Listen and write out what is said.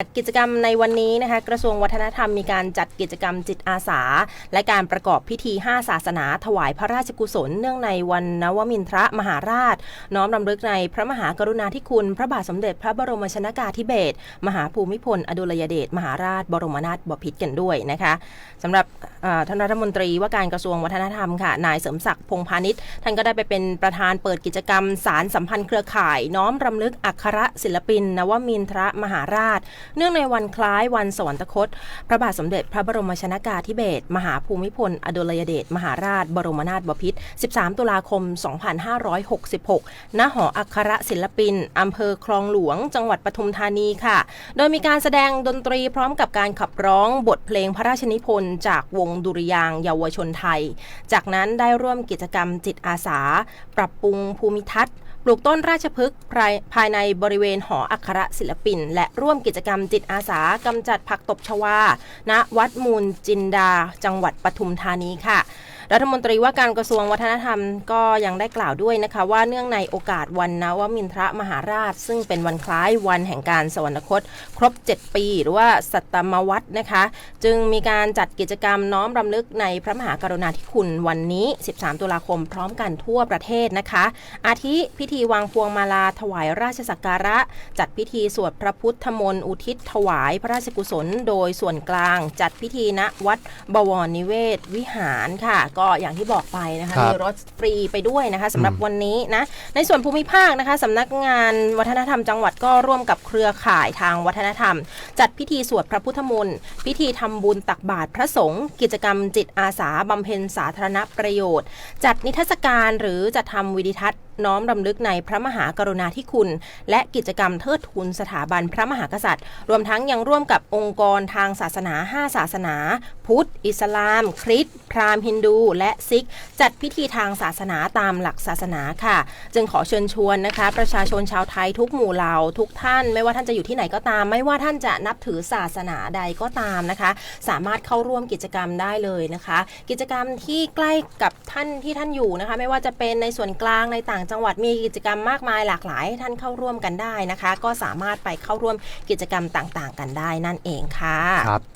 จัดกิจกรรมในวันนี้นะคะกระทรวงวัฒนธรรมมีการจัดกิจกรรมจิตอาสา และการประกอบพิธี 5 ศาสนา ถวายพระราชกุศล เนื่องในวันนวมินทรมหาราช น้อมรำลึกในพระมหากรุณาธิคุณ พระบาทสมเด็จพระบรมชนากาธิเบศรมหาภูมิพล อดุลยเดชมหาราช บรมนาถบพิตรกันด้วยนะคะสำหรับท่านรัฐมนตรีว่าการกระทรวงวัฒนธรรมค่ะ นายเสริมศักดิ์พงพาณิชย์ท่านก็ได้ไปเป็นประธานเปิดกิจกรรม สารสัมพันธ์เครือข่าย น้อมรำลึกอัครศิลปิน นวมินทรมหาราช เนื่องในวันคล้ายวันสวรรคต พระบาทสมเด็จพระบรมชนากาธิเบศรมหาภูมิพล อดุลยเดชมหาราช บรมนาถบพิตร 13 ตุลาคม 2566 ณ หออัครศิลปินอำเภอคลองหลวง จังหวัดปทุมธานีค่ะ โดยมีการแสดงดนตรีพร้อมกับการขับร้องบทเพลงพระราชนิพนธ์จากวงดุริยางเยาวชนไทย จากนั้นได้ร่วมกิจกรรมจิตอาสา ปรับปรุงภูมิทัศน์ปลูกต้นราชพฤกษ์ภายภายในบริเวณหออัครศิลปิน และร่วมกิจกรรมจิตอาสากำจัดผักตบชวา ณ วัดมูลจินดา จังหวัดปทุมธานีค่ะ รัฐมนตรีว่าการกระทรวงวัฒนธรรมก็ยังได้กล่าวด้วยนะคะว่าเนื่องในโอกาสวันนวมินทรมหาราช ซึ่งเป็นวันคล้ายวันแห่งการสวรรคต ครบ 7 ปี หรือว่าสัตมวัตนะคะ จึงมีการจัดกิจกรรมน้อมรำลึกในพระมหากรุณาธิคุณวันนี้ 13 ตุลาคมพร้อมกันทั่วประเทศนะคะ อาทิพิธีวางพวงมาลาถวายราชสักการะ จัดพิธีสวดพระพุทธมนต์อุทิศถวายพระราชกุศล โดยส่วนกลาง จัดพิธีณวัดบวรนิเวศวิหารค่ะก็อย่างที่บอกไปนะคะครับมีรถฟรีไปด้วยนะคะสำหรับอืมวันนี้นะในส่วนภูมิภาคนะคะสำนักงานวัฒนธรรมจังหวัดก็ร่วมกับเครือข่ายทางวัฒนธรรม จัดพิธีสวดพระพุทธมนต์พิธีทำบุญตักบาตรพระสงฆ์กิจกรรมจิตอาสาบำเพ็ญสาธารณประโยชน์ จัดนิทรรศการหรือจัดทำวิดิทัศน์ น้อมรำลึกในพระมหากรุณาธิคุณ และกิจกรรมเทิดทูนสถาบันพระมหากษัตริย์ รวมทั้งยังร่วมกับองค์กรทางศาสนา 5 ศาสนา พุทธ อิสลาม คริสต์พราหมณ์ฮินดู และซิก จัดพิธีทางศาสนาตามหลักศาสนาค่ะ จึงขอเชิญชวนนะคะ ประชาชนชาวไทยทุกหมู่เหล่าทุกท่าน ไม่ว่าท่านจะอยู่ที่ไหนก็ตาม ไม่ว่าท่านจะนับถือศาสนาใดก็ตามนะคะ สามารถเข้าร่วมกิจกรรมได้เลยนะคะ กิจกรรมที่ใกล้กับท่านที่ท่านอยู่นะคะ ไม่ว่าจะเป็นในส่วนกลางในต่างจังหวัดมีกิจกรรมมากมายหลากหลายให้ท่านเข้าร่วมกันได้นะคะ ก็สามารถไปเข้าร่วมกิจกรรมต่าง ๆ กันได้นั่นเองค่ะ ครับ